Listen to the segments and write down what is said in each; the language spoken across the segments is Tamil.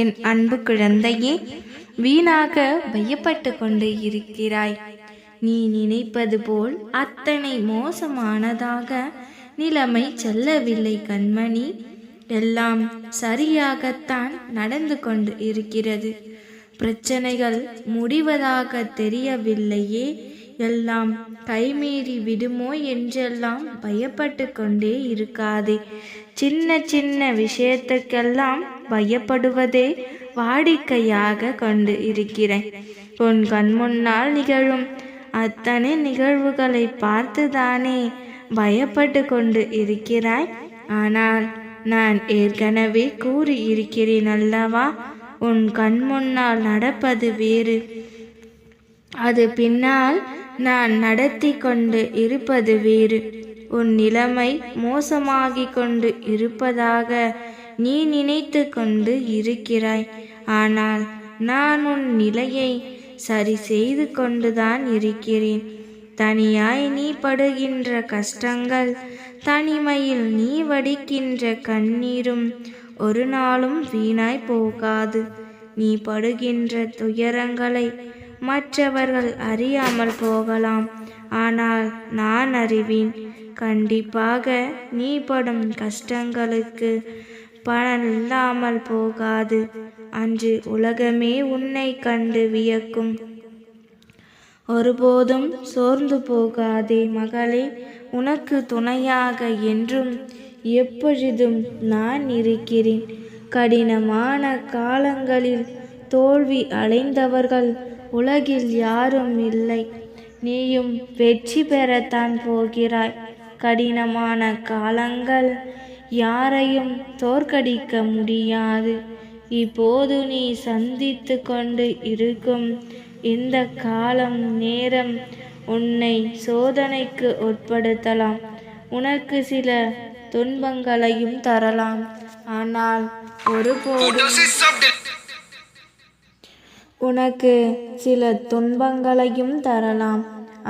என் அன்பு குழந்தையே வீணாக பயப்பட்டு கொண்டு இருக்கிறாய். நீ நினைப்பது போல் அத்தனை மோசமானதாக நிலைமை செல்லவில்லை கண்மணி. எல்லாம் சரியாகத்தான் நடந்து கொண்டு இருக்கிறது. பிரச்சனைகள் முடிவதாக தெரியவில்லையே எல்லாம் கைமீறி விடுமோ என்றெல்லாம் பயப்பட்டு கொண்டே இருக்காதே. சின்ன சின்ன விஷயத்துக்கெல்லாம் பயப்படுவதே வாடிக்கையாக கொண்டு இருக்கிறேன். உன் கண் முன்னால் நிகழும் அத்தனை நிகழ்வுகளை பார்த்துதானே பயப்பட்டு கொண்டு இருக்கிறாய். ஆனால் நான் ஏற்கனவே கூறி இருக்கிறேன் அல்லவா? உன் கண் முன்னால் நடப்பது வேறு. அது பின்னால் நான் நடத்தி கொண்டு இருப்பது வேறு. உன் நிலைமை மோசமாகிக் கொண்டு இருப்பதாக நீ நினைத்து கொண்டு இருக்கிறாய். ஆனால் நான் உன் நிலையை சரி செய்து கொண்டுதான் இருக்கிறேன். தனியாய் நீ படுகின்ற கஷ்டங்கள் தனிமையில் நீ வடிக்கின்ற கண்ணீரும் ஒரு நாளும் வீணாய் போகாது. நீ படுகின்ற துயரங்களை மற்றவர்கள் அறியாமல் போகலாம். ஆனால் நான் அறிவேன் கண்டிப்பாக நீ படும் கஷ்டங்களுக்கு பலன் இல்லாமல் போகாது. அன்று உலகமே உன்னை கண்டு வியக்கும். ஒருபோதும் சோர்ந்து போகாதே மகளே உனக்கு துணையாக என்றும் எப்பொழுதும் நான் இருக்கிறேன். கடினமான காலங்களில் தோல்வி அடைந்தவர்கள் உலகில் யாரும் இல்லை. நீயும் வெற்றி பெறத்தான் போகிறாய். கடினமான காலங்கள் யாரையும் தோற்கடிக்க முடியாது. இப்போது நீ சந்தித்து கொண்டு இருக்கும் இந்த காலம் நேரம் உன்னை சோதனைக்கு உட்படுத்தலாம். உனக்கு சில துன்பங்களையும் தரலாம். ஆனால் ஒருபோதும் உனக்கு சில துன்பங்களையும் தரலாம்.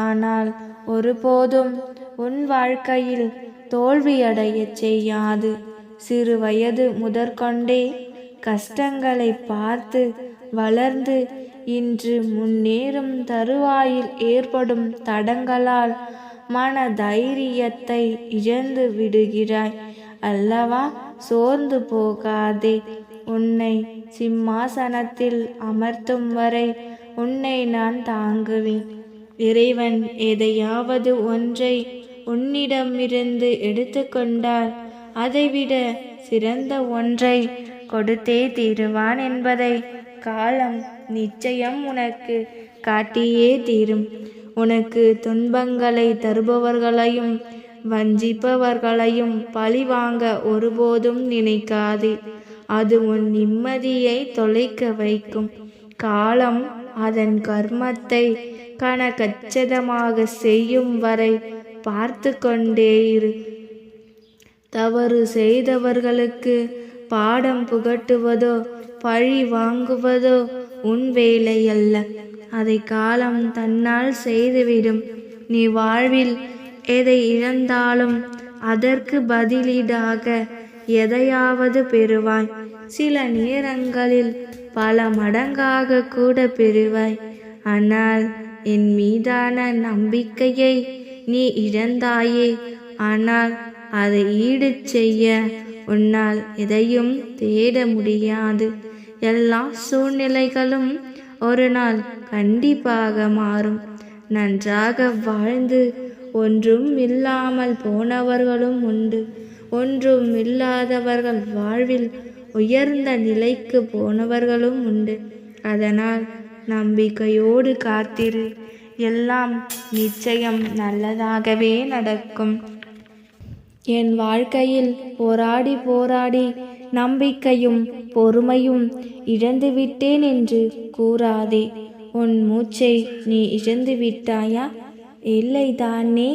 ஆனால் ஒருபோதும் உன் வாழ்க்கையில் தோல்வியடையச் செய்யாது. சிறு வயது முதற்கொண்டே கஷ்டங்களை பார்த்து வளர்ந்து இன்று முன்னேறும் தருவாயில் ஏற்படும் தடங்களால் மன தைரியத்தை இழந்து விடுகிறாய் அல்லவா? சோர்ந்து போகாதே. உன்னை சிம்மாசனத்தில் அமர்த்தும் வரை உன்னை நான் தாங்குவேன். இறைவன் எதையாவது ஒன்றை உன்னிடமிருந்து எடுத்துக்கொண்டால் அதைவிட சிறந்த ஒன்றை கொடுத்தே தீருவான் என்பதை காலம் நிச்சயம் உனக்கு காட்டியே தீரும். உனக்கு துன்பங்களை தருபவர்களையும் வஞ்சிப்பவர்களையும் பழிவாங்க ஒருபோதும் நினைக்காதே. அது உன் நிம்மதியை தொலைக்க வைக்கும். காலம் அதன் கர்மத்தை கனகச்சிதமாக செய்யும் வரை பார்த்து கொண்டே இரு. தவறு செய்தவர்களுக்கு பாடம் புகட்டுவதோ பழி வாங்குவதோ உன் வேலை அல்ல அதை காலம் தன்னால் செய்துவிடும். நீ வாழ்வில் எதை இழந்தாலும் அதற்கு பதிலீடாக எதையாவது பெறுவாய். சில நேரங்களில் பல மடங்காக கூட பெறுவாய். ஆனால் என் மீதான நம்பிக்கையை நீ இழந்தாயே. ஆனால் அதை ஈடு செய்ய உன்னால் எதையும் தேட முடியாது. எல்லா சூழ்நிலைகளும் ஒரு நாள் கண்டிப்பாக மாறும். நன்றாக வாழ்ந்து ஒன்றும் இல்லாமல் போனவர்களும் உண்டு. ஒன்றும் இல்லாதவர்கள் வாழ்வில் உயர்ந்த நிலைக்கு போனவர்களும் உண்டு. அதனால் நம்பிக்கையோடு காத்திரு. எல்லாம் நிச்சயம் நல்லதாகவே நடக்கும். என் வாழ்க்கையில் போராடி போராடி நம்பிக்கையும் பொறுமையும் இழந்துவிட்டேன் என்று கூறாதே. உன் மூச்சை நீ இழந்து விட்டாயா இல்லைதானே?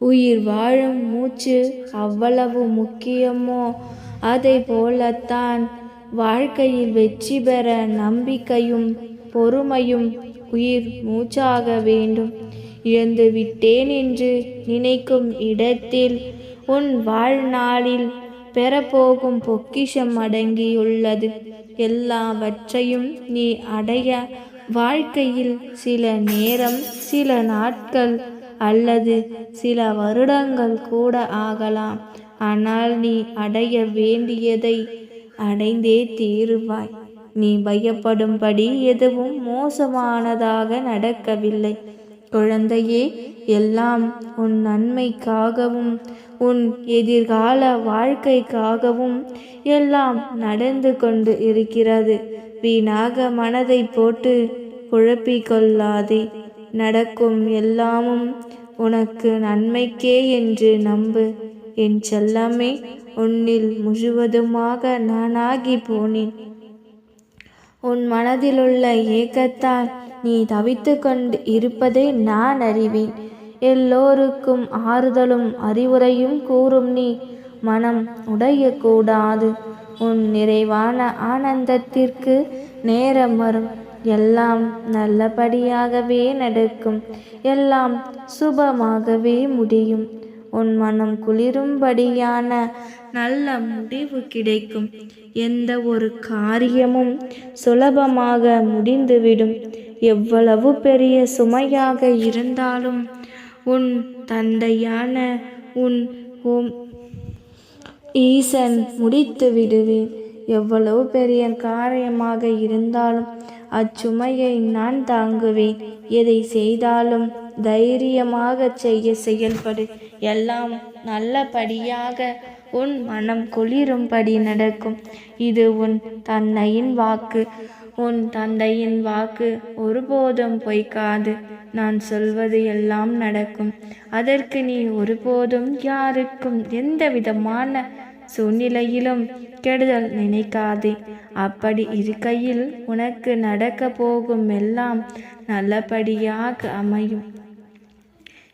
உயிர் வாழும் மூச்சு அவ்வளவு முக்கியமோ? அதை போலத்தான் வாழ்க்கையில் வெற்றி பெற நம்பிக்கையும் பொறுமையும் உயிர் மூச்சாக வேண்டும். இழந்து விட்டேன் என்று நினைக்கும் இடத்தில் உன் வாழ்நாளில் பெறப்போகும் பொக்கிஷம் அடங்கியுள்ளது. எல்லாவற்றையும் நீ அடைய வாழ்க்கையில் சில நேரம் சில நாட்கள் அல்லது சில வருடங்கள் கூட ஆகலாம். ஆனால் நீ அடைய வேண்டியதை அடைந்தே தீருவாய். நீ பயப்படும்படி எதுவும் மோசமானதாக நடக்கவில்லை. குழந்தையே எல்லாம் உன் நன்மைக்காகவும் உன் எதிர்கால வாழ்க்கைக்காகவும் எல்லாம் நடந்து கொண்டு இருக்கிறது. வீணாக மனதை போட்டு குழப்பிக் கொள்ளாதே. நடக்கும் எல்லாமும் உனக்கு நன்மைக்கே என்று நம்பு. என் செல்லமே உன்னில் முழுவதுமாக நானாகி போனேன். உன் மனதிலுள்ள ஏக்கத்தால் நீ தவித்து கொண்டு இருப்பதை நான் அறிவேன். எல்லோருக்கும் ஆறுதலும் அறிவுரையும் கூறும் நீ. மனம் உடையக்கூடாது. உன் நிறைவான ஆனந்தத்திற்கு நேரம் வரும். எல்லாம் நல்லபடியாகவே நடக்கும். எல்லாம் சுபமாகவே முடியும். உன் மனம் குளிரும்படியான நல்ல முடிவு கிடைக்கும். எந்த ஒரு காரியமும் சுலபமாக முடிந்துவிடும். எவ்வளவு பெரிய சுமையாக இருந்தாலும் உன் தந்தையான உன் உம் ஈசன் முடித்து விடுவேன் எவ்வளவு பெரிய காரியமாக இருந்தாலும் அச்சுமையை நான் தாங்குவேன். எதை செய்தாலும் தைரியமாக செய்ய செயல்படு. எல்லாம் நல்லபடியாக உன் மனம் குளிரும்படி நடக்கும். இது உன் தன்னையின் வாக்கு. உன் தந்தையின் வாக்கு ஒருபோதும் பொய்க்காது. நான் சொல்வது எல்லாம் நடக்கும். அதற்கு நீ ஒருபோதும் யாருக்கும் எந்த விதமான சூழ்நிலையிலும் கெடுதல் நினைக்காதே. அப்படி இருக்கையில் உனக்கு நடக்க போகும் எல்லாம் நல்லபடியாக அமையும்.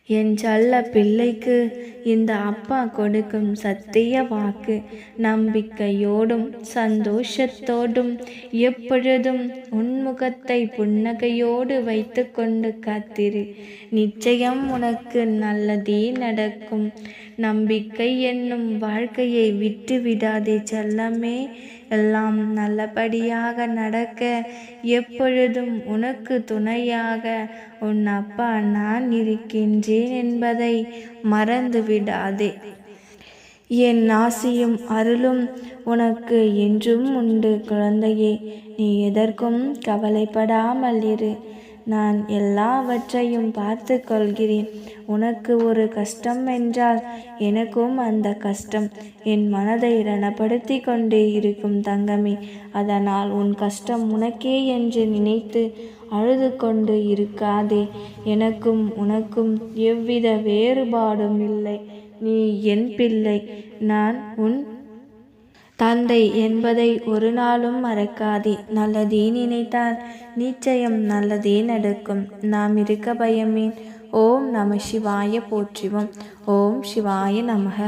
என் செல்ல பிள்ளைக்கு இந்த அப்பா கொடுக்கும் சத்திய வாக்கு நம்பிக்கையோடும் சந்தோஷத்தோடும் எப்பொழுதும் உன்முகத்தை புன்னகையோடு வைத்து கொண்டு காத்திரு. நிச்சயம் உனக்கு நல்லதே நடக்கும். நம்பிக்கை என்னும் வாழ்க்கையை விட்டு விடாதே செல்லமே. எல்லாம் நல்லபடியாக நடக்க எப்பொழுதும் உனக்கு துணையாக. உன் அப்பா நான் இருக்கின்றேன் என்பதை மறந்து விடாதே என் ஆசியும் அருளும் உனக்கு என்றும் உண்டு குழந்தையே. நீ எதற்கும் கவலைப்படாமல் இரு. நான் எல்லாவற்றையும் பார்த்து கொள்கிறேன் உனக்கு ஒரு கஷ்டம் என்றால் எனக்கும் அந்த கஷ்டம். என் மனதை ரணப்படுத்தி கொண்டே இருக்கும் தங்கமே அதனால் உன் கஷ்டம் உனக்கே என்று நினைத்து அழுது கொண்டு இருக்காதே. எனக்கும் உனக்கும் எவ்வித வேறுபாடும் இல்லை. நீ என் பிள்ளை நான் உன் தந்தை என்பதை ஒரு நாளும் மறக்காதே. நல்லதே நினைத்தால் நிச்சயம் நல்லதே நடக்கும். நாம் இருக்க பயமேன். ஓம் நம சிவாய போற்றிவோம். ஓம் சிவாய நமக.